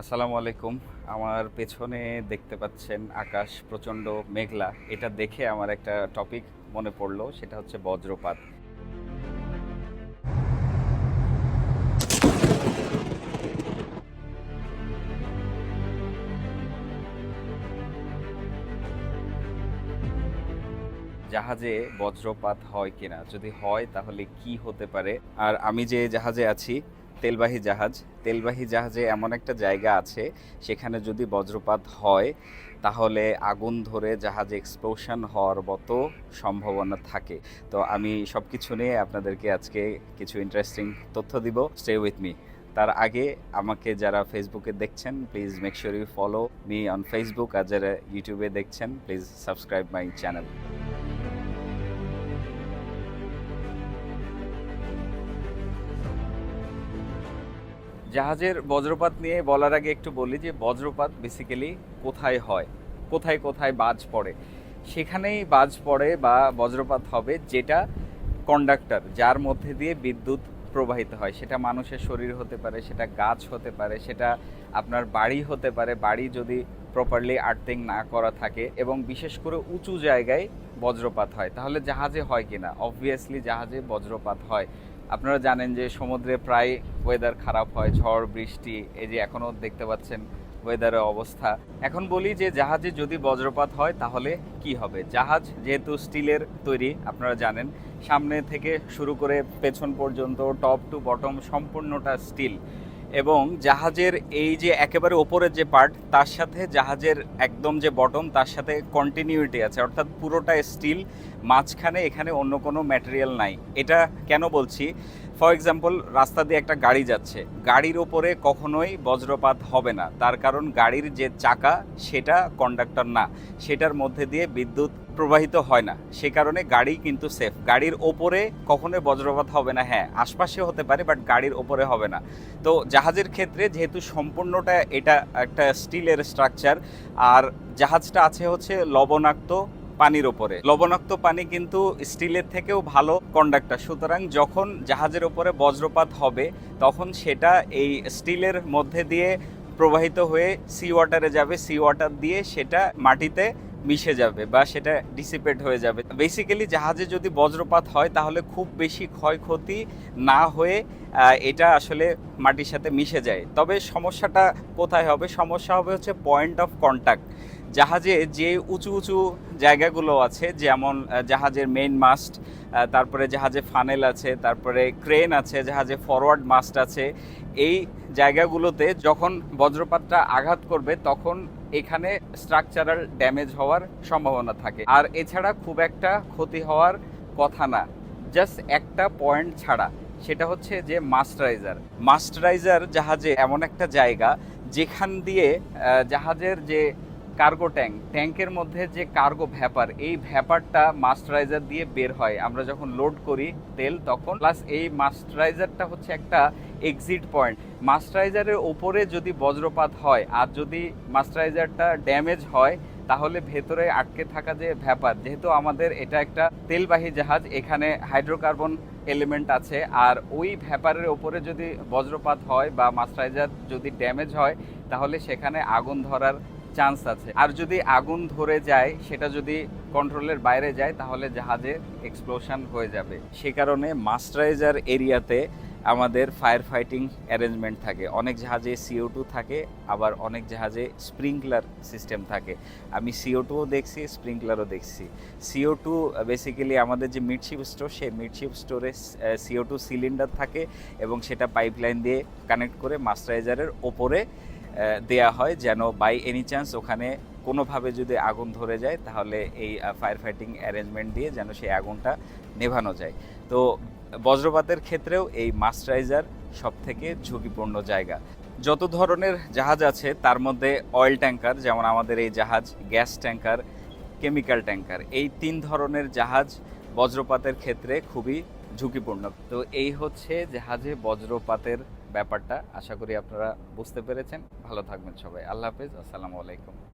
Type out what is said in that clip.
আসসালামু আলাইকুম। আমার পেছনে দেখতে পাচ্ছেন আকাশ প্রচণ্ড মেঘলা। এটা দেখে আমার একটা টপিক মনে পড়ল, সেটা হচ্ছে বজ্রপাত। জাহাজে বজ্রপাত হয় কিনা? যদি হয়, তাহলে কি হতে পারে? আর আমি যে জাহাজে আছি তেলবাহী জাহাজ। তেলবাহী জাহাজে এমন একটা জায়গা আছে, সেখানে যদি বজ্রপাত হয়, তাহলে আগুন ধরে জাহাজ এক্সপ্লোশন হওয়ার মতো সম্ভাবনা থাকে। তো আমি সব কিছু নিয়ে আপনাদেরকে আজকে কিছু ইন্টারেস্টিং তথ্য দিব। স্টে উইথ মি তার আগে আমাকে যারা ফেসবুকে দেখছেন please make sure you follow me on Facebook আর যারা ইউটিউবে দেখছেন প্লিজ সাবস্ক্রাইব মাই চ্যানেল জাহাজের বজ্রপাত নিয়ে বলার আগে একটু বলি যে বজ্রপাত বেসিক্যালি কোথায় হয়? কোথায় কোথায় বাজ পড়ে? সেখানেই বাজ পড়ে বা বজ্রপাত হবে যেটা কন্ডাক্টর যার মধ্যে দিয়ে বিদ্যুৎ প্রবাহিত হয়। সেটা মানুষের শরীর হতে পারে, সেটা গাছ হতে পারে, সেটা আপনার বাড়ি হতে পারে। বাড়ি যদি প্রপারলি আর্থিং না করা থাকে এবং বিশেষ করে উঁচু জায়গায় বজ্রপাত হয়, তাহলে জাহাজে হয় কিনা? অবভিয়াসলি জাহাজে বজ্রপাত হয়। আপনারা জানেন যে সমুদ্রে প্রায় ওয়েদার খারাপ হয়, ঝড়, বৃষ্টি, এই যে এখনও দেখতে পাচ্ছেন ওয়েদারের অবস্থা। এখন বলি যে জাহাজে যদি বজ্রপাত হয় তাহলে কি হবে? জাহাজ যেহেতু স্টিলের তৈরি, আপনারা জানেন, সামনে থেকে শুরু করে পেছন পর্যন্ত টপ টু বটম সম্পূর্ণটা স্টিল এবং জাহাজের এই যে একেবারে ওপরের যে পার্ট তার সাথে জাহাজের একদম যে বটম তার সাথে কন্টিনিউটি আছে। অর্থাৎ পুরোটা স্টিল মাঝখানে এখানে অন্য কোনো ম্যাটেরিয়াল নাই। এটা কেন বলছি? ফর এক্সাম্পল রাস্তা দিয়ে একটা গাড়ি যাচ্ছে। গাড়ির ওপরে কখনোই বজ্রপাত হবে না। তার কারণ গাড়ির যে চাকা, সেটা কন্ডাক্টর না। সেটার মধ্যে দিয়ে বিদ্যুৎ প্রবাহিত হয় না। সে কারণে গাড়ি কিন্তু সেফ গাড়ির ওপরে কখনোই বজ্রপাত হবে না হ্যাঁ আশপাশে হতে পারে বাট গাড়ির ওপরে হবে না। তো জাহাজের ক্ষেত্রে যেহেতু সম্পূর্ণটা এটা একটা স্টিলের স্ট্রাকচার আর জাহাজটা আছে হচ্ছে লবণাক্ত পানির ওপরে। লবণাক্ত পানি কিন্তু স্টিলের থেকেও ভালো কন্ডাক্টর সুতরাং যখন জাহাজের ওপরে বজ্রপাত হবে, তখন সেটা এই স্টিলের মধ্যে দিয়ে প্রবাহিত হয়ে সি ওয়াটারে যাবে। সি ওয়াটার দিয়ে সেটা মাটিতে মিশে যাবে বা সেটা ডিসিপেট হয়ে যাবে। বেসিক্যালি জাহাজে যদি বজ্রপাত হয়, তাহলে খুব বেশি ক্ষয়ক্ষতি না হয়ে এটা আসলে মাটির সাথে মিশে যায়। তবে সমস্যাটা কোথায় হবে? সমস্যা হবে হচ্ছে পয়েন্ট অফ কন্ট্যাক্ট জাহাজে যে উঁচু উঁচু জায়গাগুলো আছে, যেমন জাহাজের মেইন মাস্ট তারপরে জাহাজে ফানেল আছে, তারপরে ক্রেন আছে, জাহাজে ফরওয়ার্ড মাস্ট আছে, এই জায়গাগুলোতে যখন বজ্রপাতটা আঘাত করবে, তখন এখানে স্ট্রাকচারাল ড্যামেজ হওয়ার সম্ভাবনা থাকে। আর এছাড়া খুব একটা ক্ষতি হওয়ার কথা না। জাস্ট একটা পয়েন্ট ছাড়া, সেটা হচ্ছে যে মাস্টারাইজার মাস্টারাইজার জাহাজে এমন একটা জায়গা, যেখান দিয়ে জাহাজের যে কার্গো ট্যাঙ্ক ট্যাঙ্কের মধ্যে যে কার্গো ভ্যাপার এই ভ্যাপারটা মাস্টারাইজার দিয়ে বের হয়। আমরা যখন লোড করি তেল তখন প্লাস এই মাস্টারাইজারটা হচ্ছে একটা এক্সিট পয়েন্ট মাস্টারাইজারের ওপরে যদি বজ্রপাত হয় আর যদি মাস্টারাইজারটা ড্যামেজ হয়, তাহলে ভেতরে আটকে থাকা যে ভ্যাপার যেহেতু আমাদের এটা একটা তেলবাহী জাহাজ, এখানে হাইড্রোকার্বন এলিমেন্ট আছে। আর ওই ভ্যাপারের ওপরে যদি বজ্রপাত হয় বা মাস্টারাইজার যদি ড্যামেজ হয়, তাহলে সেখানে আগুন ধরার চান্স আছে। আর যদি আগুন ধরে যায়, সেটা যদি কন্ট্রোলের বাইরে যায়, তাহলে জাহাজে এক্সপ্লোশন হয়ে যাবে। সে কারণে মাস্টারাইজার এরিয়াতে আমাদের ফায়ার ফাইটিং অ্যারেঞ্জমেন্ট থাকে। অনেক জাহাজে সিও টু থাকে, আবার অনেক জাহাজে স্প্রিংকলার সিস্টেম থাকে। আমি সিও টুও দেখছি স্প্রিংকলারও দেখছি। সিও টু বেসিক্যালি আমাদের যে মিডশিপ স্টোর সেই মিডশিপ স্টোরে সিও টু সিলিন্ডার থাকে এবং সেটা পাইপলাইন দিয়ে কানেক্ট করে মাস্টারাইজারের ওপরে দেয়া হয় যেন বাই এনি চান্স ওখানে কোনোভাবে যদি আগুন ধরে যায়, তাহলে এই ফায়ার ফাইটিং অ্যারেঞ্জমেন্ট দিয়ে যেন সেই আগুনটা নেভানো যায়। তো বজ্রপাতের ক্ষেত্রেও এই মাস্টারাইজার সব থেকে ঝুঁকিপূর্ণ জায়গা। যত ধরনের জাহাজ আছে, তার মধ্যে অয়েল ট্যাঙ্কার যেমন আমাদের এই জাহাজ গ্যাস ট্যাঙ্কার কেমিক্যাল ট্যাঙ্কার এই তিন ধরনের জাহাজ বজ্রপাতের ক্ষেত্রে খুবই ঝুঁকিপূর্ণ। তো এই হচ্ছে জাহাজে বজ্রপাতের ব্যাপারটা। আশা করি আপনারা বুঝতে পেরেছেন। ভালো থাকবেন সবাই। আল্লাহ হাফেজ। আসসালামু আলাইকুম।